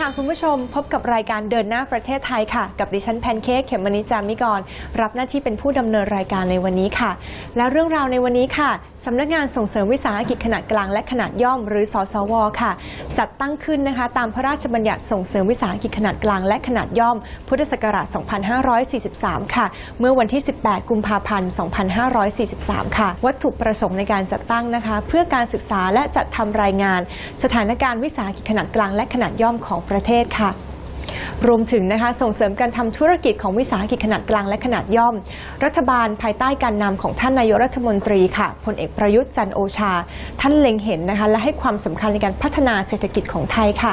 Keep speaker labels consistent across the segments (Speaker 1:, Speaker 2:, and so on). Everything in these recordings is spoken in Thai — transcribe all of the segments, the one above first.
Speaker 1: ค่ะคุณผู้ชมพบกับรายการเดินหน้าประเทศไทยค่ะ กับดิฉันแพนเค้กเขมมณิจามิกร รับหน้าที่เป็นผู้ดำเนินรายการในวันนี้ค่ะ และเรื่องราวในวันนี้ค่ะสำนักงานส่งเสริมวิสาหกิจขนาดกลางและขนาดย่อมหรือสสวค่ะ จัดตั้งขึ้นนะคะ ตามพระราชบัญญัติส่งเสริมวิสาหกิจขนาดกลางและขนาดย่อม พุทธศักราช 2543 ค่ะ เมื่อวันที่ 18 กุมภาพันธ์ 2543 ค่ะ วัตถุประสงค์ในการจัดตั้งนะคะ เพื่อการศึกษาและจัดทำรายงาน สถานการณ์วิสาหกิจขนาดกลางและขนาดย่อมของประเทศค่ะ รวมถึงนะคะส่งเสริมการทำธุรกิจของวิสาหกิจขนาดกลางและขนาดย่อม รัฐบาลภายใต้การนำของท่านนายกรัฐมนตรีค่ะพลเอกประยุทธ์จันโอชา ท่านเล็งเห็นนะคะและให้ความสำคัญในการพัฒนาเศรษฐกิจของไทยค่ะ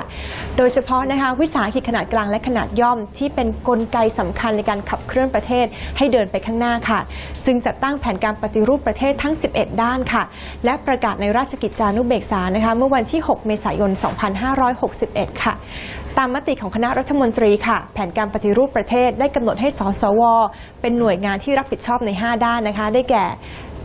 Speaker 1: โดยเฉพาะนะคะวิสาหกิจขนาดกลางและขนาดย่อม ที่เป็นกลไกสำคัญในการขับเคลื่อนประเทศให้เดินไปข้างหน้าค่ะ จึงจัดตั้งแผนการปฏิรูปประเทศทั้ง 11 ด้านค่ะ และประกาศในราชกิจจานุเบกษานะคะเมื่อวันที่ 6 เมษายน 2561 ค่ะ ตามมติของคณะรัฐมนตรีค่ะ แผนการปฏิรูปประเทศได้กำหนดให้สสว เป็นหน่วยงานที่รับผิดชอบใน 5 ด้านนะคะ ได้แก่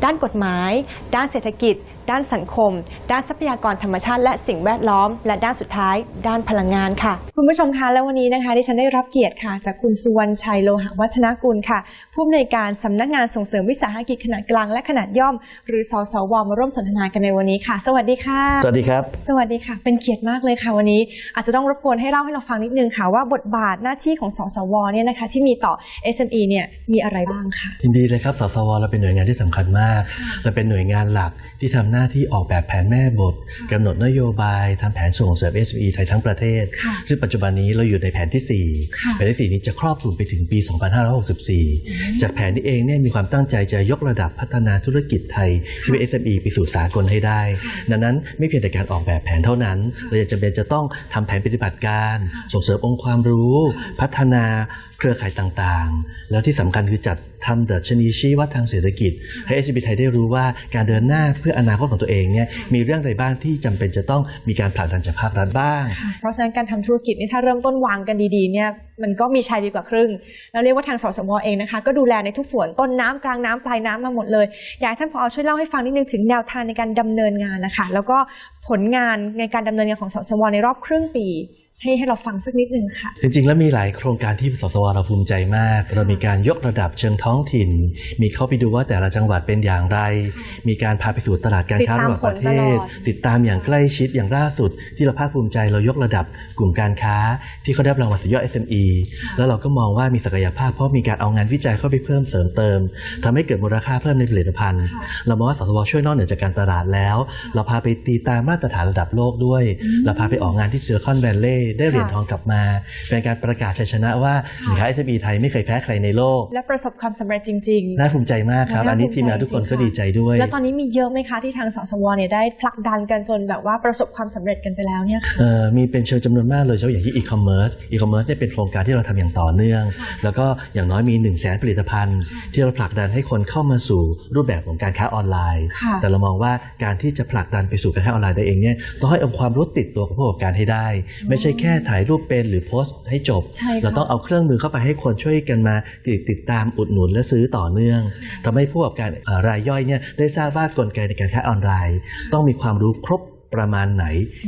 Speaker 1: ด้านกฎหมาย ด้านเศรษฐกิจ ด้านสังคม ด้านทรัพยากรธรรมชาติ และสิ่งแวดล้อม และด้านสุดท้าย ด้านพลังงานค่ะ คุณผู้ชมคะและวันนี้นะคะดิฉันได้รับเกียรติค่ะ จากคุณสุวรรณชัยโลหะวัฒนกุลค่ะ ผู้อำนวยการสำนักงานส่งเสริมวิสาหกิจขนาดกลางและขนาดย่อม หรือสสวมาร่วมสนทนากันในวันนี้ค่ะ สวัสดีค่ะ
Speaker 2: สวัสดีครับ
Speaker 1: สวัสดีค่ะ เป็นเกียรติมากเลยค่ะวันนี้ อาจจะต้องรบกวนให้เล่าให้เราฟังนิดนึงค่ะว่าบทบาทหน้าที่ของสสวเนี่ยนะคะที่มีต่อ SME เนี่ยมีอะไรบ้างค่ะ
Speaker 2: ยินดีเลยครับสสวเราเป็นหน่วยงานที่สำคัญมากเราเป็นหน่วยงานหลักที่ทำหน้าที่ออกแบบแผนแม่บทกำหนดนโยบายทำแผนส่งเสริม SME ไทยทั้งประเทศ
Speaker 1: ค่ะ
Speaker 2: ซึ่งปัจจุบันนี้เราอยู่ในแผนที่
Speaker 1: ค่ะ
Speaker 2: 4แผนที่ 4 นี้จะครอบคลุมไปถึงปี 2564 จากแผนนี้เองเนี่ยมีความตั้งใจจะยกระดับพัฒนาธุรกิจไทยที่เป็น SME ไปสู่สากลให้ได้ ดังนั้นไม่เพียงแต่การออกแบบแผนเท่านั้น เรายังจำเป็นจะต้องทำแผนปฏิบัติการ ส่งเสริมองค์ความรู้ พัฒนา เครือข่ายต่างๆ แล้วที่สำคัญคือจัดทำดัชนีชี้วัดทางเศรษฐกิจ ให้ SME ไทยได้รู้ว่าการเดินหน้าเพื่ออนาคตของตัวเองเนี่ยมีเรื่องใดบ้างที่จำเป็นจะต้องมีการผลักดันจากภาครัฐบ้าง
Speaker 1: เพราะฉะนั้นการทำธุรกิจนี่ถ้าเริ่มต้นวางกันดีๆเนี่ยมันก็มีชัยดีกว่าครึ่ง แล้วเรียกว่าทางสสวเองนะคะ ก็ดูแลในทุกส่วนต้นน้ำกลางน้ำปลายน้ำมาหมดเลย อยากให้ท่านผอช่วยเล่าให้ฟังนิดนึงถึงแนวทางในการดำเนินงานนะคะ แล้วก็ผลงานในการดำเนินงานของสสวในรอบครึ่งปี ให้ให้เราฟังสักนิดนึงค่ะ
Speaker 2: จริงๆ แล้วมีหลายโครงการที่สสวเราภูมิใจมาก เรามีการยกระดับเชิงท้องถิ่น มีเข้าไปดูว่าแต่ละจังหวัดเป็นอย่างไร มีการพาไปสู่ตลาดการค้า
Speaker 1: ติดตาม
Speaker 2: ระหว่างประเทศ
Speaker 1: ผลตลอด
Speaker 2: ติดตามอย่างใกล้ชิดอย่างล่าสุด ที่เราภาคภูมิใจเรายกระดับกลุ่มการค้า ที่เขาได้รับรางวัลสุดยอด SME แล้วเราก็มองว่ามีศักยภาพเพราะมีการเอางานวิจัยเข้าไปเพิ่มเสริมเติมทำให้เกิดมูลค่าเพิ่มในผลิตภัณฑ์ เรามองว่าสสวช่วยนอกเหนือจากการตลาดแล้ว เราพาไปตีตามมาตรฐานระดับโลกด้วย เราพาไปออกงานที่ซิลิคอนแวลเลย์ได้เหรียญทองกลับมา เป็นการประกาศชัยชนะว่าสินค้า SME ไทยไม่เคยแพ้ใครในโลก
Speaker 1: และประสบความสำเร็จจริง ๆ
Speaker 2: น่าภูมิใจมากครับ
Speaker 1: น่า
Speaker 2: อันนี้
Speaker 1: ภูมิใจ
Speaker 2: ทีมงานทุกคนก็
Speaker 1: จริงๆ
Speaker 2: ดีใจด้วย
Speaker 1: แล้วตอนนี้มีเยอะไหมคะที่ทางสสวเนี่ยได้ผลักดันกันจนแบบว่าประสบความสำเร็จกันไปแล้วเนี่ยค่ะ
Speaker 2: เอ่อมีเป็นเชิงจำนวนมากเลยเฉพาะอย่างที่อีคอมเมิร์ซอีคอมเมิร์ซเนี่ยเป็นโครงการที่เราทำอย่างต่อเนื่อง แล้วก็อย่างน้อยมี1นึ่งแสนผลิตภัณฑ์ ที่เราผลักดันให้คนเข้ามาสู่รูปแบบของการค้าออนไลน์
Speaker 1: ค่ะ
Speaker 2: แต่เรามองว่าการที่จะผลักดันไปสู่การค้าออนไลน์ได้เองเนี่ยต้องให้องค์ความรู้ติดตัวกับผู้ประกอบการให้ได้ ไม่ใช่แค่ถ่ายรูปเป็นหรือโพสต์ให้จบ
Speaker 1: ใช่ค่ะ
Speaker 2: เราต้องเอาเครื่องมือเข้าไปให้คนช่วยกันมาติดติดตามอุดหนุนและซื้อต่อเนื่องทำให้ผู้ประกอบการเอ่อรายย่อยเนี่ยได้ทราบว่ากลไกในการค้าออนไลน์ ต้องมีความรู้ครบ ประมาณไหน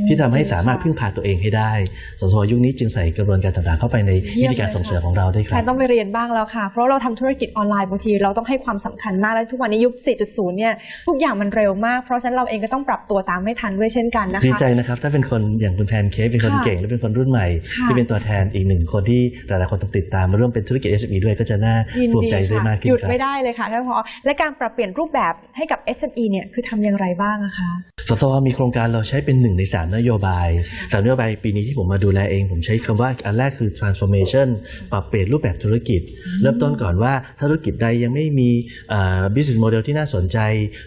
Speaker 2: ที่ทำให้สามารถพึ่งพาตัวเองให้ได้ สสวยุคนี้จึงใส่กระบวนการต่างๆ เข้าไปในวิธีการส่งเสริมของเราด้วยค
Speaker 1: แพ
Speaker 2: รับ
Speaker 1: นต้องไปเรียนบ้างแล้วค่ะ เพราะเราทำธุรกิจออนไลน์บางทีเราต้องให้ความสำคัญมาก และทุกวันนี้ยุค 4.0 เนี่ยทุกอย่างมันเร็วมาก เพราะฉะนั้นเราเองก็ต้องปรับตัวตามไม่ทันด้วยเช่นกันนะคะ
Speaker 2: ดีใจนะครับ ถ้าเป็นคนอย่างคุณแพนเค้กเป็นคน
Speaker 1: ค่ะ
Speaker 2: เก่งและเป็นคนรุ่นใหม่
Speaker 1: ค่ะ
Speaker 2: ที่เป็นตัวแทนอีกหนึ่งคนที่หลายๆคนต้องติดตามมาร่วมเป็นธุรกิจ SME ด้วยก็จะน่า
Speaker 1: ยิน
Speaker 2: ภูมิ
Speaker 1: ดี
Speaker 2: ใจได้
Speaker 1: ค่ะ
Speaker 2: มากขึ้น
Speaker 1: หยุด
Speaker 2: ครับ
Speaker 1: ไม่ได้เลยค่ะท่านผอและการปรับเปลี่ยนรูปแบบให้กับ SME เนี่ยคือทำอย่างไรบ้างอะคะ
Speaker 2: สสวมีโครงการเราใช้เป็นหนึ่งในสามนโยบายสามนโยบายปีนี้ที่ผมมาดูแลเอง ผมใช้คำว่าอันแรกคือ transformation ปรับเปลี่ยนรูปแบบธุรกิจ เริ่มต้นก่อนว่าถ้าธุรกิจใดยังไม่มีเอ่อ business model ที่น่าสนใจ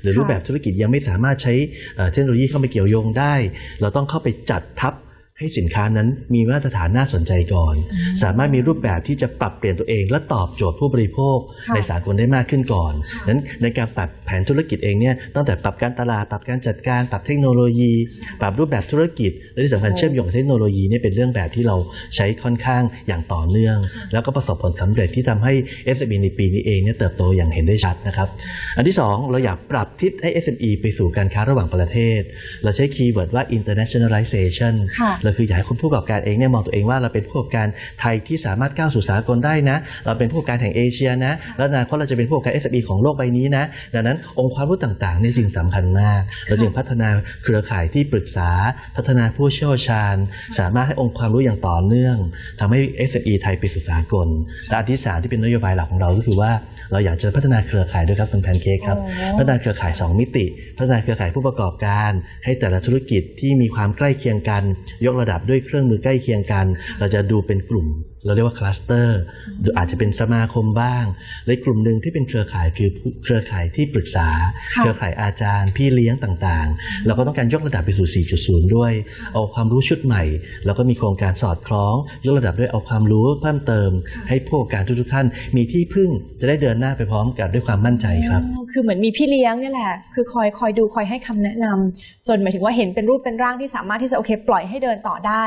Speaker 2: หรือ
Speaker 1: ค่ะ
Speaker 2: รูปแบบธุรกิจยังไม่สามารถใช้เอ่อเทคโนโลยีเข้ามาเกี่ยวโยงได้ เราต้องเข้าไปจัดทับ ให้สินค้านั้นมีมาตรฐานน่าสนใจก่อน สามารถมีรูปแบบที่จะปรับเปลี่ยนตัวเอง และตอบโจทย์ผู้บริโภค
Speaker 1: ค่ะ
Speaker 2: ในสากลได้มากขึ้นก่อนนั้นในการปรับแผนธุรกิจเองเนี่ยตั้งแต่ปรับการตลาดปรับการจัดการ ปรับเทคโนโลยี ปรับรูปแบบธุรกิจและที่สำคัญ
Speaker 1: โอ้
Speaker 2: เชื่อมโยงกับเทคโนโลยีเนี่ยเป็นเรื่องแบบที่เราใช้ค่อนข้างอย่างต่อเนื่อง แล้วก็ประสบผลสำเร็จที่ทำให้ SME ในปีนี้เองเนี่ยเติบโตอย่างเห็นได้ชัดนะครับอันที่สองเราอยากปรับทิศให้ SME ไปสู่การค้าระหว่างประเทศ เราใช้คีย์เวิร์ดว่า internationalization
Speaker 1: ค่ะ
Speaker 2: เราเราคืออยากให้คนผู้ประกอบการเองเนี่ยมองตัวเองว่าเราเป็นผู้ประกอบการไทยที่สามารถก้าวสู่สากลได้นะ เราเป็นผู้ประกอบการแห่งเอเชียนะ แล้วอนาคตเราจะเป็นผู้ประกอบการ SME ของโลกใบนี้นะ ดังนั้นองค์ความรู้ต่างๆเนี่ยจึงสำคัญมาก เราจึงพัฒนาเครือข่ายที่ปรึกษา พัฒนาผู้เชี่ยวชาญ สามารถให้องค์ความรู้อย่างต่อเนื่องทำให้ SME ไทยไปสู่สากลและอันที่สามที่เป็นนโยบายหลักของเราก็คือว่าเราอยากจะพัฒนาเครือข่ายด้วยครับคุณแพนเค้กครับ
Speaker 1: โอ้
Speaker 2: พัฒนาเครือข่าย 2 มิติ พัฒนาเครือข่ายผู้ประกอบการ ให้แต่ละธุรกิจที่มีความใกล้เคียงกันยกระดับด้วยเครื่องมือใกล้เคียงกัน เราจะดูเป็นกลุ่มเราเรียกว่าคลัสเตอร์หรืออาจจะเป็นสมาคมบ้างและกลุ่มหนึ่งที่เป็นเครือข่ายคือเครือข่ายที่ปรึกษา
Speaker 1: ค่ะ
Speaker 2: เครือข่ายอาจารย์ พี่เลี้ยงต่างๆ เราก็ต้องการยกระดับไปสู่ 4.0 ด้วย เอาความรู้ชุดใหม่ แล้วก็มีโครงการสอดคล้อง ยกระดับด้วยเอาความรู้เพิ่มเติม ให้ผู้ประกอบการทุกๆท่าน มีที่พึ่งจะได้เดินหน้าไปพร้อมกับด้วยความมั่นใจครับ
Speaker 1: อ๋อคือเหมือนมีพี่เลี้ยงนี่แหละคือคอยคอยดูคอยให้คำแนะนำจนหมายถึงว่าเห็นเป็นรูปเป็นร่างที่สามารถที่จะโอเค ปล่อยให้เดินต่อได้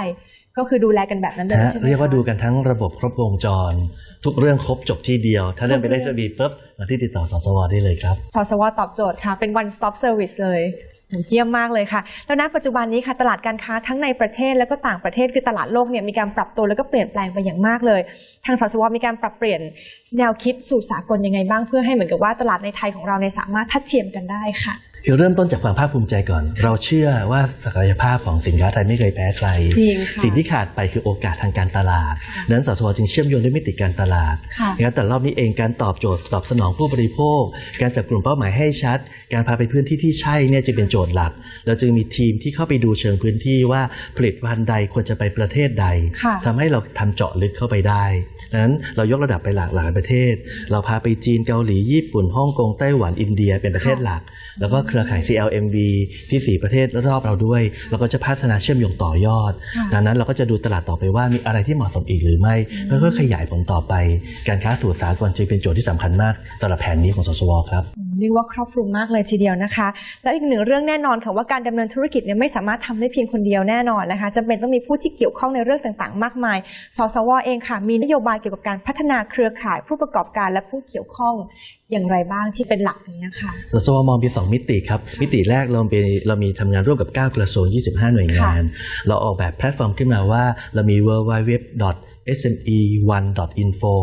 Speaker 1: ก็คือดูแลกันแบบนั้นเลย
Speaker 2: ฮะ
Speaker 1: ใช่ไหม
Speaker 2: เรียกว่า
Speaker 1: คะ
Speaker 2: ดูกันทั้งระบบครบวงจร ทุกเรื่องครบจบที่เดียว ถ้าเรื่องเป็น
Speaker 1: ทุ
Speaker 2: ได้
Speaker 1: กเรื่
Speaker 2: ส
Speaker 1: อง
Speaker 2: บีปุ๊บมาที่ติดต่อสสวได้เลยครับ
Speaker 1: สสวตอบโจทย์ค่ะเป็น one stop service เลยโหเยี่ยมมากเลยค่ะ แล้วณปัจจุบันนี้ค่ะตลาดการค้าทั้งในประเทศแล้วก็ต่างประเทศคือตลาดโลกเนี่ยมีการปรับตัวแล้วก็เปลี่ยนแปลงไปอย่างมากเลย ทางสสวมีการปรับเปลี่ยนแนวคิดสู่สากลยังไงบ้างเพื่อให้เหมือนกับว่าตลาดในไทยของเราเนี่ยสามารถทัดเทียมกันได้ค่ะ
Speaker 2: คือเริ่มต้นจากความภาคภูมิใจก่อน เราเชื่อว่าศักยภาพของสินค้าไทยไม่เคยแพ้ใคร
Speaker 1: จริงค่ะ
Speaker 2: สิ่งที่ขาดไปคือโอกาสทางการตลาดดังนั้นสสวจึงเชื่อมโยงด้วยมิติการตลาด
Speaker 1: ค่ะ
Speaker 2: นะครับแต่รอบนี้เองการตอบโจทย์ตอบสนองผู้บริโภค การจับกลุ่มเป้าหมายให้ชัด การพาไปพื้นที่ที่ใช่เนี่ยจะเป็นโจทย์หลัก เราจึงมีทีมที่เข้าไปดูเชิงพื้นที่ว่าผลิตภัณฑ์ใดควรจะไปประเทศใด
Speaker 1: ค่ะ
Speaker 2: ทำให้เราทำเจาะลึกเข้าไปได้ดังนั้นเรายกระดับไปหลากหลายประเทศ เราพาไปจีนเกาหลีญี่ปุ่นฮ่องกงไต้หวันอินเดียเป็นประเทศหลัก แล้วก็เครือข่าย CLMV ที่ 4 ประเทศรอบเราด้วย เราก็จะพัฒนาเชื่อมโยงต่อยอด
Speaker 1: ค่ะ
Speaker 2: ดังนั้นเราก็จะดูตลาดต่อไปว่ามีอะไรที่เหมาะสมอีกหรือไม่แล้วก็ขยายผลต่อไป การค้าสู่สากลจึงเป็นโจทย์ที่สำคัญมากสำหรับแผนนี้ของสสวครับ
Speaker 1: เรียกว่าครอบคลุมมากเลยทีเดียวนะคะ แล้วอีกหนึ่งเรื่องแน่นอนค่ะว่าการดำเนินธุรกิจเนี่ยไม่สามารถทำได้เพียงคนเดียวแน่นอนนะคะจำเป็นต้องมีผู้ที่เกี่ยวข้องในเรื่องต่างๆ มากมาย สสวเองค่ะ มีนโยบายเกี่ยวกับการพัฒนาเครือข่าย ผู้ประกอบการและผู้เกี่ยวข้องอย่างไรบ้างที่เป็นหลักอย่างนี้ยค่ะ
Speaker 2: สสวมองเป็นสองมิติครับ มิติแรกเราเป็นเรามีทำงานร่วมกับ 9 กระทรวง 25 หน่วยงาน เราออกแบบแพลตฟอร์มขึ้นมาว่าเรามี w w w sme1.info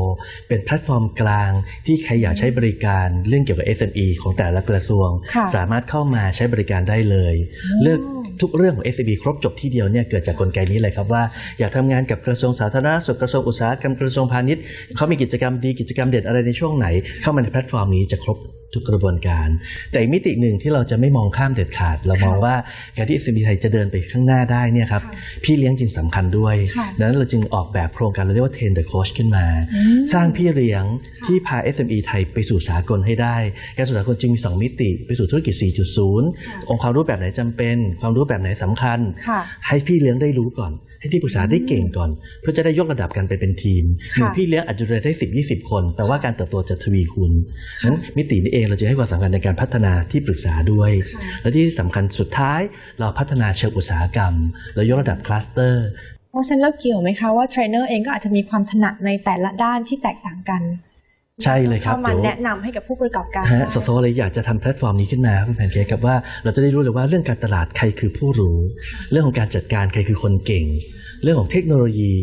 Speaker 2: เป็นแพลตฟอร์มกลางที่ใครอยากใช้บริการเรื่องเกี่ยวกับ SME ของแต่ละกระทรวง
Speaker 1: ค่ะ
Speaker 2: สามารถเข้ามาใช้บริการได้เลย เลือกทุกเรื่องของ SME ครบจบที่เดียวเนี่ยเกิดจากกลไกนี้เลยครับว่าอยากทำงานกับกระทรวงสาธารณสุขกระทรวงอุตสาหกรรมกระทรวงพาณิชย์เขามีกิจกรรมดีกิจกรรมเด่นอะไรในช่วงไหน เข้ามาในแพลตฟอร์มนี้จะครบ ทุกกระบวนการ แต่อีกมิติหนึ่งที่เราจะไม่มองข้ามเด็ดขาด เรามองว่าการที่ SME ไทยจะเดินไปข้างหน้าได้เนี่ยครับพี่เลี้ยงจึงสำคัญด้วย
Speaker 1: ค่ะ
Speaker 2: ดังนั้นเราจึงออกแบบโครงการเราเรียกว่า Train the Coach ขึ้นมา
Speaker 1: อืม
Speaker 2: สร้างพี่เลี้ยงที่พา SME ไทยไปสู่สากลให้ได้ การสู่สากลจึงมี 2 มิติ ไปสู่ธุรกิจ 4.0 องค์ความรู้แบบไหนจำเป็น ความรู้แบบไหนสำคัญ
Speaker 1: ค่ะ
Speaker 2: ให้พี่เลี้ยงได้รู้ก่อน ให้ที่ปรึกษาได้เก่งก่อน เพื่อจะได้ยกระดับกันไปเป็นทีมหนึ่งพี่เลี้ยงอาจจะดูแลได้10 20คน แต่ว่าการเติบโตจะทวีคูณนั้นมิตินี้เองเราจะให้ความสำคัญในการพัฒนาที่ปรึกษาด้วย และที่สำคัญสุดท้ายเราพัฒนาเชิงอุตสาหกรรมเรายกระดับคลัสเตอร์
Speaker 1: เพราะฉะนั้นแล้วเกี่ยวไหมคะว่าเทรนเนอร์เองก็อาจจะมีความถนัดในแต่ละด้านที่แตกต่างกัน
Speaker 2: ใช่เลยครับ
Speaker 1: เข้ามา
Speaker 2: เดี๋ยว
Speaker 1: แนะนำให้กับผู้ประกอบการ
Speaker 2: ฮะสสเลยอยากจะทำแพลตฟอร์มนี้ขึ้นมาคุณแพนเค้กครับว่าเราจะได้รู้เลยว่าเรื่องการตลาดใครคือผู้รู้ เรื่องของการจัดการใครคือคนเก่ง เรื่องของเทคโนโลยี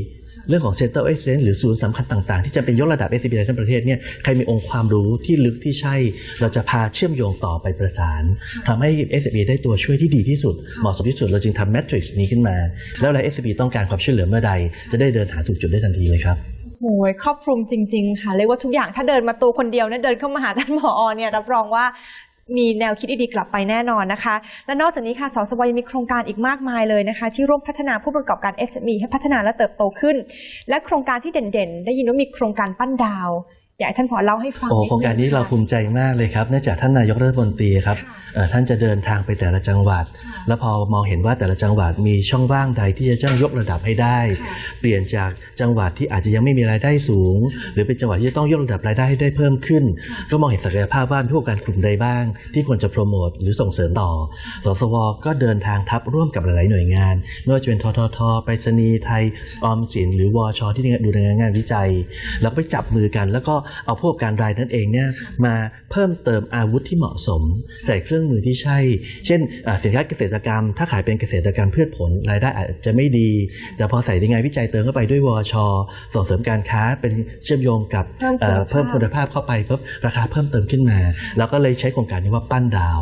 Speaker 2: เรื่องของ Center of Excellence หรือศูนย์สำคัญต่างๆ ที่จะเป็นยกระดับ SCB ในทั้งประเทศเนี่ยใครมีองค์ความรู้ที่ลึกที่ใช่ เราจะพาเชื่อมโยงต่อไปประสานทำให้ SCB ได้ตัวช่วยที่ดีที่สุด เหมาะสมที่สุดเราจึงทำแมทริกซ์นี้ขึ้นมา แล้วเวลา SCB ต้องการความช่วยเหลือเมื่อใด จะได้เดินหาถูกจุดได้ทันทีเลยครับ
Speaker 1: โอ้ยครอบคลุมจริง ๆ ค่ะเรียกว่าทุกอย่างถ้าเดินมาตัวคนเดียวเนี่ยเดินเข้ามาหาท่านผอเนี่ยรับรองว่ามีแนวคิดดีๆกลับไปแน่นอนนะคะ และนอกจากนี้ค่ะสสวยังมีโครงการอีกมากมายเลยนะคะ ที่ร่วมพัฒนาผู้ประกอบการ SME ให้พัฒนาและเติบโตขึ้น และโครงการที่เด่นๆ ได้ยินว่ามีโครงการปั้นดาว อยากให้ท่านผอเล่าให้ฟัง
Speaker 2: โอ้
Speaker 1: ด
Speaker 2: โครงการนี้
Speaker 1: ง
Speaker 2: เรา
Speaker 1: ค่ะ
Speaker 2: ภูมิใจมากเลยครับเนื่องจากท่านนายกรัฐมนตรีครับเอ่อท่านจะเดินทางไปแต่ละจังหวัด แล้วพอมองเห็นว่าแต่ละจังหวัดมีช่องว่างใดที่จะต้องยกระดับให้ได้ เปลี่ยนจากจังหวัดที่อาจจะยังไม่มีรายได้สูง หรือเป็นจังหวัดที่จะต้องยกระดับรายได้ให้ได้เพิ่มขึ้น ก็มองเห็นศักยภาพว่ามีผู้ประกอบการกลุ่มใดบ้าง ที่ควรจะโปรโมทหรือส่งเสริมต่อสสวก็เดินทางทับร่วมกับหลาย ๆ หน่วยงานไม่ว่าจะเป็นทททไปรษณีย์ไทยออมสินหรือวชที่ดูแลงานวิจัย แล้วก็ไปจับมือกันแล้วก็เอาผู้ประกอบการรายนั้นเองเนี่ยมาเพิ่มเติมอาวุธที่เหมาะสม ใส่เครื่องมือที่ใช่ เช่นอ่าสินค้าเกษตรกรรม ถ้าขายเป็นเกษตรกรรมพืชผลรายได้อาจจะไม่ดี แต่พอใส่ในงานวิจัยเติมเข้าไปด้วยวชส่งเสริมการค้าเป็นเชื่อมโยงกับ
Speaker 1: เพิ่มคุณ
Speaker 2: เอ่อ
Speaker 1: ภาพ
Speaker 2: เพิ่มคุณภาพเข้าไปปุ๊บราคาเพิ่มเติมขึ้นมาแล้วก็เลยใช้โครงการนี้ว่าปั้นดาว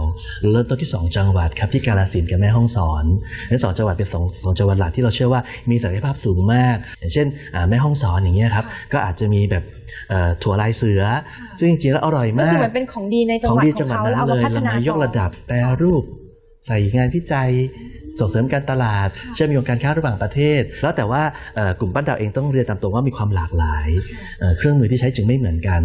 Speaker 2: เริ่มต้นที่ 2 จังหวัดครับที่กาฬสินธุ์กับแม่ฮ่องสอนทั้งสองจังหวัดเป็นสองสองจังหวัดหลักที่เราเชื่อว่ามีศักยภาพสูงมาก อย่างเช่นอ่าแม่ฮ่องสอนอย่างเงี้ยครับก็อาจจะมีแบบเอ่อถั่วลายเสือ ซึ่งจริงๆแล้วอร่อย
Speaker 1: ก็
Speaker 2: มา
Speaker 1: คือกเหมือนเป็นของดีในจัง
Speaker 2: ข
Speaker 1: ห
Speaker 2: อง
Speaker 1: วัด
Speaker 2: ดี
Speaker 1: ข
Speaker 2: จั
Speaker 1: องง
Speaker 2: หวัด
Speaker 1: เขา
Speaker 2: นั้
Speaker 1: แล้วเอา
Speaker 2: นเล
Speaker 1: มายพัฒ
Speaker 2: เรา
Speaker 1: นา
Speaker 2: มายก
Speaker 1: ต่อ
Speaker 2: ระดับแปรรูป ใส่งานวิจัย ส่งเสริมการตลาด เชื่อมโยงการค้าระหว่างประเทศ แล้วแต่ว่าเอ่อกลุ่มปั้นดาวเองต้องเรียนตามตรงว่ามีความหลากหลายเอ่อเครื่องมือที่ใช้จึงไม่เหมือนกัน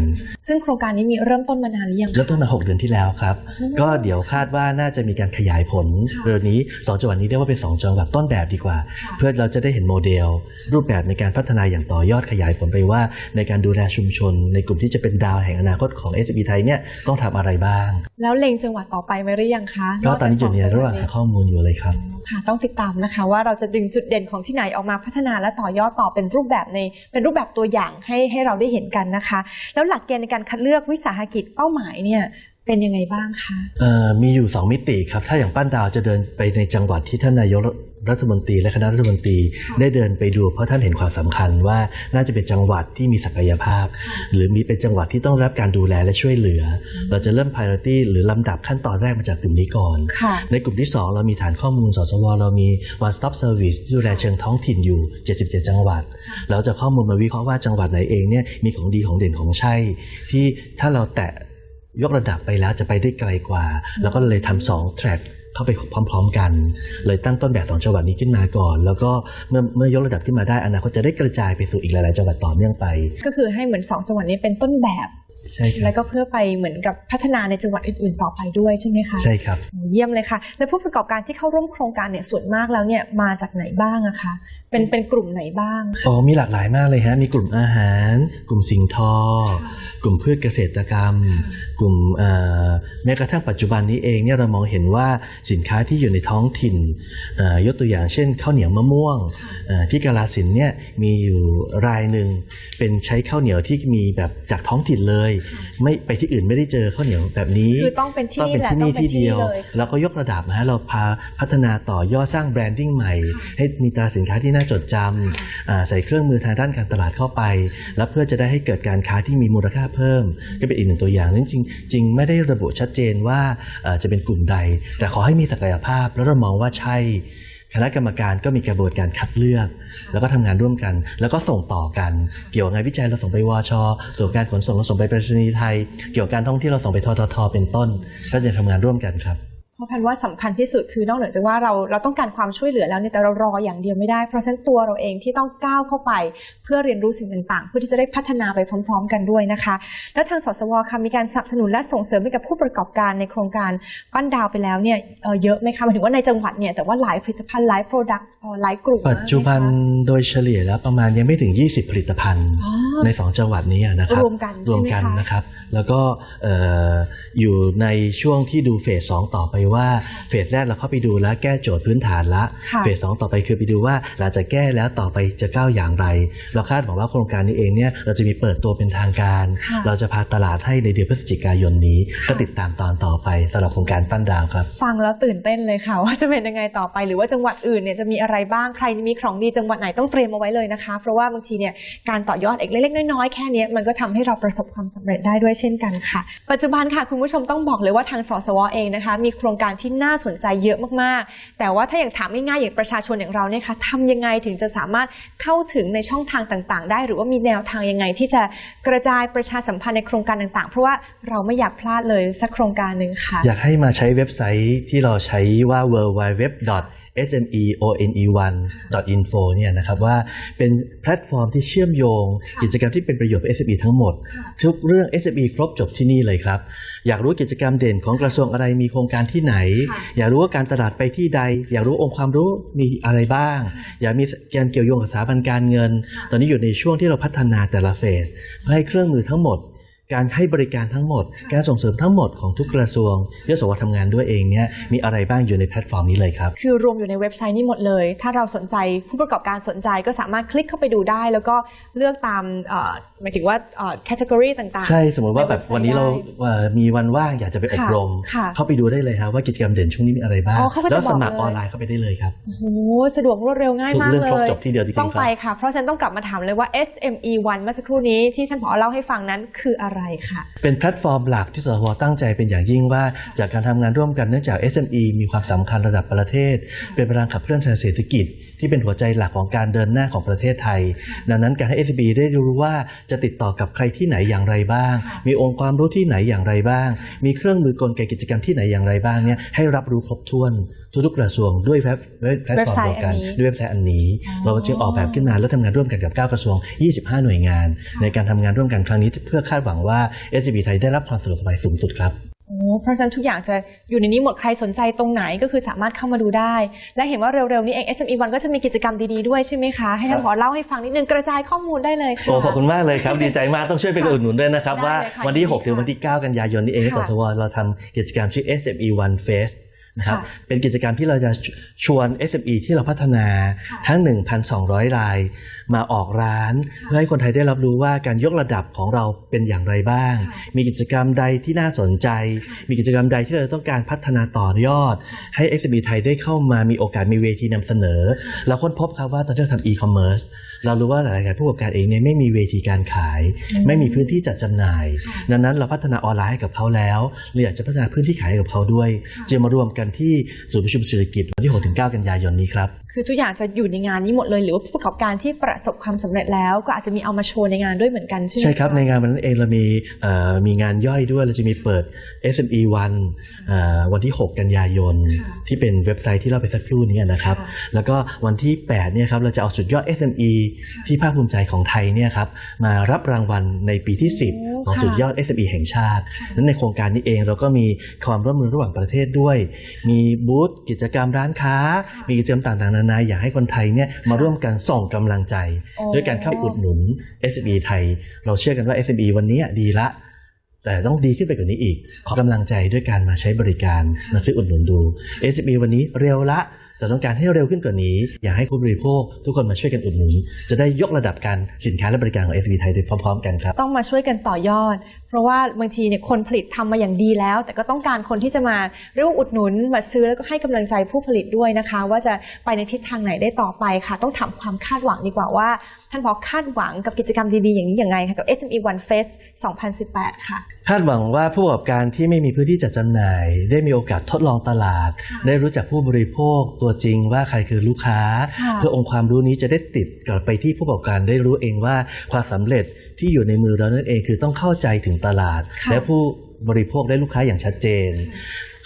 Speaker 1: ซึ่งโครงการนี้มีเริ่มต้นมานานหรือยังคะ
Speaker 2: เริ่มต้นมา 6 เดือนที่แล้วครับ
Speaker 1: อืม
Speaker 2: ก็เดี๋ยวคาดว่าน่าจะมีการขยายผล
Speaker 1: ค่ะ
Speaker 2: เร็วนี้2จังหวัดนี้เรียกว่าเป็น 2จังหวัดต้นแบบดีกว่า เพื่อเราจะได้เห็นโมเดล รูปแบบในการพัฒนาอย่างต่อยอดขยายผลไปว่า ในการดูแลชุมชน ในกลุ่มที่จะเป็นดาวแห่งอนาคตของ s อ b ไทยเนี่ยต้องทำอะไรบ้าง
Speaker 1: แล้วเล็งจังหวัดต่อไปไว้หรือยังคะ
Speaker 2: ก็ตอนนี้อยู่ในระหว่างหาข้อมูลอยู่เลยครับ
Speaker 1: ค่ะต้องติดตามนะคะ ว่าเราจะดึงจุดเด่นของที่ไหนออกมาพัฒนาและต่อยอดต่อเป็นรูปแบบในเป็นรูปแบบตัวอย่างให้ให้เราได้เห็นกันนะคะ แล้วหลักเกณฑ์ในการคัดเลือกวิสาหกิจเป้าหมายเนี่ยเป็นยังไงบ้างคะ
Speaker 2: มีอยู่ 2 มิติครับ ถ้าอย่างป้านดาวจะเดินไปในจังหวัดที่ท่านนายก รัฐมนตรีและคณะรัฐมนตรี ได้เดินไปดู เพราะท่านเห็นความสำคัญว่าน่าจะเป็นจังหวัดที่มีศักยภาพ หรือมีเป็นจังหวัดที่ต้องรับการดูแลและช่วยเหลือ เราจะเริ่ม priority หรือลำดับขั้นตอนแรกมาจากกลุ่มนี้ก่อน
Speaker 1: ค่ะ
Speaker 2: ในกลุ่มที่ 2 เรามีฐานข้อมูลสสวเรามี one stop service ที่ดูแลเชิงท้องถิ่นอยู่ 77 จังหวัด เราจะข้อมูลมาวิเคราะห์ว่าจังหวัดไหนเองเนี่ยมีของดีของเด่นของใช่ ที่ถ้าเราแตะยกระดับไปแล้วจะไปได้ไกลกว่า แล้วก็เลยทำสองแทร็ก เข้าไปพร้อม ๆ กัน เลยตั้งต้นแบบสองจังหวัดนี้ขึ้นมาก่อน แล้วก็เมื่อเมื่อยกระดับขึ้นมาได้อนาคตจะได้กระจายไปสู่อีกหลายๆจังหวัดต่อเนื่องไป
Speaker 1: ก็คือให้เหมือนสองจังหวัดนี้เป็นต้นแบบ
Speaker 2: ใช่ครั
Speaker 1: แล้
Speaker 2: บ
Speaker 1: วก็เพื่อไปเหมือนกับพัฒนาในจังหวัดอื่นๆ ต่อไปด้วยใช่ไหมคะ
Speaker 2: ใช่ครับ
Speaker 1: เยี่ยมเลยค่ะ แล้วผู้ประกอบการที่เข้าร่วมโครงการเนี่ยส่วนมากแล้วเนี่ยมาจากไหนบ้างอะคะ เป็นเป็นกลุ่มไหนบ้าง
Speaker 2: อ๋อมีหลากหลายมากเลยฮะ มีกลุ่มอาหาร กลุ่มสิ่งทอ กลุ่มพืชเกษตรกรรม กลุ่มเอ่อแม้กระทั่งปัจจุบันนี้เองเนี่ยเรามองเห็นว่าสินค้าที่อยู่ในท้องถิ่นเอ่อยกตัวอย่างเช่นข้าวเหนียวมะม่วงเอ่อที่กาลสินธุ์เนี่ยมีอยู่รายหนึ่งเป็นใช้ข้าวเหนียวที่มีแบบจากท้องถิ่นเลย ไม่ไปที่อื่นไม่ได้เจอข้าวเหนียวแบบนี้
Speaker 1: คือต้องเป็นที่
Speaker 2: ต้องเป็น
Speaker 1: แหละ
Speaker 2: ที่นี่
Speaker 1: ต้องเป็น
Speaker 2: ที่เดียว
Speaker 1: ที่เลย
Speaker 2: แล้วก็ยกระดับนะฮะเราพาพัฒนาต่อยอดสร้างแบรนดิ้งใหม่ ให้มีตราสินค้าที่น่าจดจำอ่าใส่เครื่องมือทางด้านการตลาดเข้าไป แล้วเพื่อจะได้ให้เกิดการค้าที่มีมูลค่าเพิ่ม ก็เป็นอีกหนึ่งตัวอย่างนั้นจริงจริงไม่ได้ระบุชัดเจนว่าเอ่อจะเป็นกลุ่มใด แต่ขอให้มีศักยภาพ แล้วเรามองว่าใช่คณะกรรมการก็มีกระบวนการคัดเลือก แล้วก็ทำงานร่วมกัน แล้วก็ส่งต่อกัน เกี่ยวกับงานวิจัยเราส่งไปวชส่วนการขนส่งเราส่งไปไปรษณีย์ไทย เกี่ยวกับการท่องเที่ยวเราส่งไปทททเป็นต้น ก็จะทำงานร่วมกันครับ
Speaker 1: เพราะแพนว่าสำคัญที่สุดคือนอกเหนือจากว่าเราเราต้องการความช่วยเหลือแล้วเนี่ยแต่เรารออย่างเดียวไม่ได้ เพราะฉะนั้นตัวเราเองที่ต้องก้าวเข้าไป เพื่อเรียนรู้สิ่งต่างๆ เพื่อที่จะได้พัฒนาไปพร้อม ๆ กันด้วยนะคะ แล้วทางสสวค่ะมีการสนับสนุนและส่งเสริมให้กับผู้ประกอบการในโครงการปั้นดาวไปแล้วเนี่ยเอ่อเยอะไหมคะหมายถึงว่าในจังหวัดเนี่ยแต่ว่าหลายผลิตภัณฑ์หลายโปรดักต์หลายกลุ่ม
Speaker 2: ปัจจุบันโดยเฉลี่ยแล้วประมาณยังไม่ถึง 20 ผลิตภัณฑ์
Speaker 1: อ๋อ
Speaker 2: ใน 2 จังหวัดนี้นะครับ
Speaker 1: รวมกัน
Speaker 2: รวมกัน
Speaker 1: ใช่ไหมคะ
Speaker 2: นะครับ แล้วก็เอ่ออยู่ในช่วงที่ดูเฟสสองต่อไปว่าเฟสแรกเราเข้าไปดูแล้วแก้โจทย์พื้นฐานละ
Speaker 1: ค่ะ
Speaker 2: เฟสสองต่อไปคือไปดูว่าหลังจากแก้แล้วต่อไปจะก้าวอย่างไร เราคาดหวังว่าโครงการนี้เองเนี่ยเราจะมีเปิดตัวเป็นทางการ
Speaker 1: ค่ะ
Speaker 2: เราจะพาตลาดให้ในเดือนพฤศจิกายนนี้ก็ติดตามตอนต่อไปสำหรับโครงการปั้นดาวครับ
Speaker 1: ฟังแล้วตื่นเต้นเลยค่ะ ว่าจะเป็นยังไงต่อไป หรือว่าจังหวัดอื่นเนี่ยจะมีอะไรบ้างใครมีของดีจังหวัดไหนต้องเตรียมเอาไว้เลยนะคะ เพราะว่าบางทีเนี่ยการต่อยอดเอกเล็กๆน้อยๆแค่เนี้ยมันก็ทำให้เราประสบความสำเร็จได้ด้วยเช่นกันค่ะ ปัจจุบันค่ะคุณผู้ชมต้องบอกเลยว่าทางสสวเองนะคะมีโครงการที่น่าสนใจเยอะมากๆ แต่ว่าถ้าอย่างถามง่ายๆอย่างประชาชนอย่างเราเนี่ยค่ะทำยังไงถึงจะสามารถเข้าถึงในช่องทางต่าง ๆ ได้ หรือว่ามีแนวทางยังไงที่จะกระจายประชาสัมพันธ์ในโครงการต่างๆ เพราะว่าเราไม่อยากพลาดเลยสักโครงการหนึ่งค่ะ
Speaker 2: อยากให้มาใช้เว็บไซต์ที่เราใช้ว่า www.sme1.info เนี่ยนะครับว่าเป็นแพลตฟอร์มที่เชื่อมโยง กิจกรรมที่เป็นประโยชน์กับ SME ทั้งหมด ทุกเรื่อง SME ครบจบที่นี่เลยครับ อยากรู้กิจกรรมเด่นของกระทรวงอะไรมีโครงการที่ไหน
Speaker 1: ค่ะ
Speaker 2: อยากรู้ว่าการตลาดไปที่ใด อยากรู้องค์ความรู้มีอะไรบ้าง อยากมีการเกี่ยวโยงกับสถาบันการเงิน ตอนนี้อยู่ในช่วงที่เราพัฒนาแต่ละเฟสเพื่อให้เครื่องมือทั้งหมด การให้บริการทั้งหมด การส่งเสริมทั้งหมดของทุกกระทรวงที่สวทำงานด้วยเองเนี่ยมีอะไรบ้างอยู่ในแพลตฟอร์มนี้เลยครับ
Speaker 1: คือรวมอยู่ในเว็บไซต์นี้หมดเลย ถ้าเราสนใจผู้ประกอบการสนใจก็สามารถคลิกเข้าไปดูได้ แล้วก็เลือกตามเอ่อหมายถึงว่าแคตตากรีต่างๆ
Speaker 2: ใช่ สมมติว่าแบบ
Speaker 1: ในเว็บไซต์
Speaker 2: วันนี้เรา
Speaker 1: ได้
Speaker 2: เอ่อมีวันว่างอยากจะไปอบรม
Speaker 1: ค่ะ
Speaker 2: เข้าไปดูได้เลยครับว่ากิจกรรมเด่นช่วงนี้มีอะไรบ้าง
Speaker 1: อ๋อเขาก็จะ
Speaker 2: แล้วสมัคร
Speaker 1: บอกเลย
Speaker 2: ออนไลน์เข้าไปได้เลยครับ
Speaker 1: โอ้โหสะดวกรวดเร็วง่าย
Speaker 2: ทุก
Speaker 1: มาก
Speaker 2: เรื่อง
Speaker 1: เล
Speaker 2: ครบ
Speaker 1: ย
Speaker 2: จบที่เดียวจริงๆ
Speaker 1: ต้อง
Speaker 2: ครับ
Speaker 1: ไปค่ะเพราะฉะนันต้องกลับมาถามเลยว่า SME 1เมื่อสักครู่นี้ที่ท่านผอเล่าให้ฟังนั้นคืออะไรค่ะ
Speaker 2: เป็นแพลตฟอร์มหลักที่สวตั้งใจเป็นอย่างยิ่งว่าจากการทำงานร่วมกันเนื่องจาก SME มีความสำคัญระดับประเทศ เป็นพลังขับเคลื่อนทางเศรษฐกิจ ที่เป็นหัวใจหลักของการเดินหน้าของประเทศไทย ดังนั้นการให้ SME ได้รู้ว่าจะติดต่อกับใครที่ไหนอย่างไรบ้าง มีองค์ความรู้ที่ไหนอย่างไรบ้าง มีเครื่องมือกลไกกิจกรรมที่ไหนอย่างไรบ้างเนี่ยให้รับรู้ครบถ้วนทุกๆกระทรวงด้วยแพลตแพลตฟอร์มเดียวกัน
Speaker 1: เว็บไซต์อันนี้
Speaker 2: ด้วยเว็บไซต์อันนี้
Speaker 1: อ๋อ
Speaker 2: เราจึงออกแบบขึ้นมาแล้วทำงานร่วมกันกับ 9 กระทรวง 25 หน่วยงาน ในการทำงานร่วมกันครั้งนี้เพื่อคาดหวังว่า SCB ไทยได้รับความสะดวกสบายสูงสุดครับ
Speaker 1: โอ้เพราะฉะนั้นทุกอย่างจะอยู่ในนี้หมดใครสนใจตรงไหนก็คือสามารถเข้ามาดูได้ และเห็นว่าเร็วๆนี้เอง SME 1ก็จะมีกิจกรรมดีๆด้วยใช่ไหมคะ ให้ท่านผอเล่าให้ฟังนิดนึงกระจายข้อมูลได้เลยค่ะ
Speaker 2: โอ้ขอบคุณมากเลยครับ ดีใจมากต้องช่วยไปอุดหนุนด้วยนะครับ ว่าวันที่ 6 ถึงวันที่ 9 กันยายนนี้เองสสวเราทำกิจกรรมชื่อ SME One Face นะครับ
Speaker 1: ค่ะ
Speaker 2: เป็นกิจกรรมที่เราจะชวน SME ที่เราพัฒนา
Speaker 1: ค่ะ
Speaker 2: ทั้ง 1,200 ราย มาออกร้าน เพื่อให้คนไทยได้รับรู้ว่าการยกระดับของเราเป็นอย่างไรบ้าง
Speaker 1: ค่ะ
Speaker 2: มีกิจกรรมใดที่น่าสนใจ มีกิจกรรมใดที่เราต้องการพัฒนาต่อยอด ให้ SME ไทยได้เข้ามามีโอกาสมีเวทีนำเสนอ เราค้นพบครับว่าตอนที่เราทำ e-commerce เรารู้ว่าหลายๆผู้ประกอบการเองเนี่ยไม่มีเวทีการขาย
Speaker 1: อืม
Speaker 2: ไม่มีพื้นที่จัดจำหน่าย
Speaker 1: ค่ะ
Speaker 2: ดังนั้นเราพัฒนาออนไลน์ให้กับเขาแล้วเราอยากจะพัฒนาพื้นที่ขายให้กับเขาด้วย
Speaker 1: ค่ะ
Speaker 2: จึงมารวมกันที่ศูนย์ประชุมเศรษฐกิจวันที่ 6-9 กันยายนนี้ครับ
Speaker 1: คือทุกอย่างจะอยู่ในงานนี้หมดเลย หรือว่าผู้ประกอบการที่ประสบความสำเร็จแล้ว ก็อาจจะมีเอามาโชว์ในงานด้วยเหมือนกันใช่ไหม
Speaker 2: ใช่ครับะในงานวันนั้นเองเรามีเอ่อมีงานย่อยด้วยเราจะมีเปิด SME วันเอ่อวันที่ 6 กันยายน
Speaker 1: ค่ะ
Speaker 2: ที่เป็นเว็บไซต์ที่เราไปสักครู่นี้นะครับ
Speaker 1: ค่ะ
Speaker 2: แล้วก็วันที่8เนี่ยครับเราจะเอาสุดยอด SME ที่ภาคภูมิใจของไทยเนี่ยครับมารับรางวัลในปีที่ 10 ของ
Speaker 1: ค่ะ
Speaker 2: สุดยอด SME แห่งชาติ นั้นในโครงการนี้เองเราก็มีความร่วมมือระหว่างประเทศด้วยมีบูธกิจกรรมร้านค้า มีกิจกรรมต่างๆนานาอยากให้คนไทยเนี่ยมาร่วมกันส่งกำลังใจ
Speaker 1: โอ้
Speaker 2: ด้วยการเข้าไปอุดหนุน SME ไทย เราเชื่อกันว่า SME วันนี้ดีละ แต่ต้องดีขึ้นไปกว่านี้อีก ขอกำลังใจด้วยการมาใช้บริการมาซื้ออุดหนุนดู SME วันนี้เร็วละแต่ต้องการให้เร็วขึ้นกว่านี้ อยากให้ผู้บริโภคทุกคนมาช่วยกันอุดหนุนจะได้ยกระดับการสินค้าและบริการของ SME ไทยไปพร้อมๆ กันครับ
Speaker 1: ต้องมาช่วยกันต่อยอดเพราะว่าบางทีเนี่ยคนผลิตทำมาอย่างดีแล้ว แต่ก็ต้องการคนที่จะมาเรียกว่าอุดหนุนมาซื้อแล้วก็ให้กำลังใจผู้ผลิตด้วยนะคะ ว่าจะไปในทิศทางไหนได้ต่อไปค่ะ ต้องถามความคาดหวังดีกว่าว่า ท่านพอคาดหวังกับกิจกรรมดีๆอย่างนี้อย่างไงคะกับ SME One Fest 2018 ค่ะ
Speaker 2: คาดหวังว่าผู้ประกอบการที่ไม่มีพื้นที่จัดจำหน่าย ได้มีโอกาสทดลองตลาด
Speaker 1: ค่ะ
Speaker 2: ได้รู้จักผู้บริโภคตัวจริงว่าใครคือลูกค้า
Speaker 1: ค่ะ
Speaker 2: เพื่อองค์ความรู้นี้จะได้ติดกลับไปที่ผู้ประกอบการได้รู้เองว่าความสำเร็จที่อยู่ในมือเรานั่นเองคือต้องเข้าใจถึงตลาด
Speaker 1: ค่ะ
Speaker 2: และผู้บริโภคได้ลูกค้าอย่างชัดเจน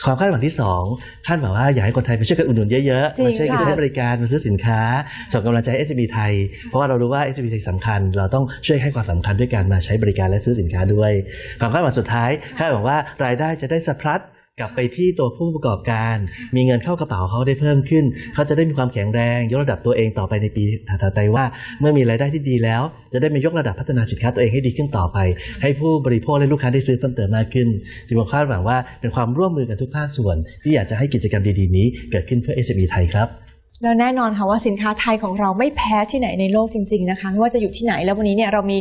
Speaker 2: ความคาดหวังที่สองคาดหวังว่าอยากให้คนไทยไปช่วยกันอุดหนุนเยอะ
Speaker 1: จริง
Speaker 2: ๆมาช่วยกัน
Speaker 1: ค่ะ
Speaker 2: ใช้บริการมาซื้อสินค้า ส่งกำลังใจให้ SME ไทย เพราะว่าเรารู้ว่า SME ไทยสำคัญ เราต้องช่วยให้ความสำคัญด้วยการมาใช้บริการและซื้อสินค้าด้วย ความคาดหวังสุดท้ายคาดหวังว่ารายได้จะได้สะพัด กลับไปที่ตัวผู้ประกอบการ มีเงินเข้ากระเป๋าเขาได้เพิ่มขึ้น เขาจะได้มีความแข็งแรงยกระดับตัวเองต่อไปในปีถัดๆไปว่า เมื่อมีรายได้ที่ดีแล้ว จะได้มายกระดับพัฒนาสินค้าตัวเองให้ดีขึ้นต่อไป ให้ผู้บริโภคและลูกค้าได้ซื้อเพิ่มเติมมากขึ้นจึงผมคาดหวังว่าเป็นความร่วมมือกันทุกภาคส่วน ที่อยากจะให้กิจกรรมดีๆนี้เกิดขึ้นเพื่อ SME ไทยครับ
Speaker 1: แล้วแน่นอนค่ะว่าสินค้าไทยของเราไม่แพ้ที่ไหนในโลกจริง ๆ นะคะ ไม่ว่าจะอยู่ที่ไหนแล้ววันนี้เนี่ยเรามี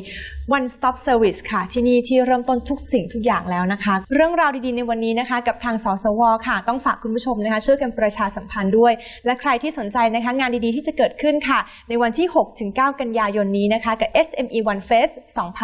Speaker 1: one stop service ค่ะ ที่นี่ที่เริ่มต้นทุกสิ่งทุกอย่างแล้วนะคะ เรื่องราวดีๆในวันนี้นะคะ กับทางสสวค่ะ ต้องฝากคุณผู้ชมนะคะ ช่วยกันประชาสัมพันธ์ด้วย และใครที่สนใจนะคะงานดีๆที่จะเกิดขึ้นค่ะ ในวันที่ 6-9 กันยายนนี้นะคะ กับ SME One Fest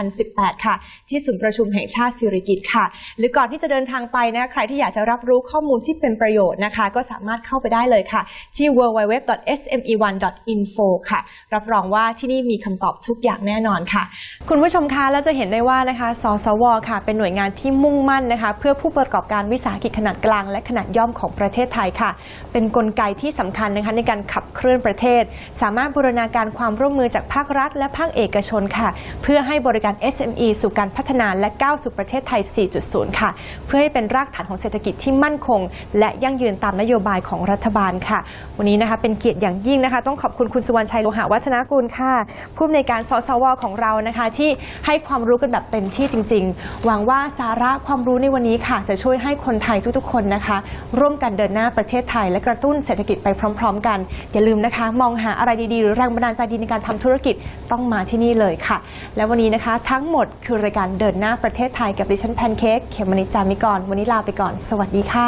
Speaker 1: 2018 ค่ะ ที่ศูนย์ประชุมแห่งชาติสิริกิติ์ค่ะ หรือก่อนที่จะเดินทางไปนะใครที่อยากจะรับรู้ข้อมูลที่เป็นประโยชน์นะคะ ก็สามารถเข้าไปได้เลยค่ะ ที่ www www.sme1.info ค่ะ รับรองว่าที่นี่มีคำตอบทุกอย่างแน่นอนค่ะ คุณผู้ชมคะแล้วจะเห็นได้ว่านะคะสสวค่ะ เป็นหน่วยงานที่มุ่งมั่นนะคะ เพื่อผู้ประกอบการวิสาหกิจขนาดกลาง และขนาดย่อมของประเทศไทยค่ะ เป็นกลไกที่สำคัญนะคะในการขับเคลื่อนประเทศ สามารถบูรณาการความร่วมมือจากภาครัฐ และภาคเอกชนค่ะ เพื่อให้บริการ SME สู่การพัฒนาและก้าวสู่ประเทศไทย 4.0 ค่ะ เพื่อให้เป็นรากฐานของเศรษฐกิจที่มั่นคง และยั่งยืนตามนโยบายของรัฐบาลค่ะ วันนี้นะคะเป็นเกียรติอย่างยิ่งนะคะ ต้องขอบคุณคุณสุวรรณชัยโลหะวัฒนากุลค่ะ ผู้อำนวยการสสวของเรานะคะ ที่ให้ความรู้กันแบบเต็มที่จริง ๆ หวังว่าสาระความรู้ในวันนี้ค่ะ จะช่วยให้คนไทยทุกๆ คนนะคะ ร่วมกันเดินหน้าประเทศไทย และกระตุ้นเศรษฐกิจไปพร้อม ๆ กัน อย่าลืมนะคะ มองหาอะไรดีๆหรือแรงบันดาลใจดีในการทำธุรกิจต้องมาที่นี่เลยค่ะ และวันนี้นะคะ ทั้งหมดคือรายการเดินหน้าประเทศไทยกับดิฉันแพนเค้กเขมมนิจจามิกรวันนี้ลาไปก่อน สวัสดีค่ะ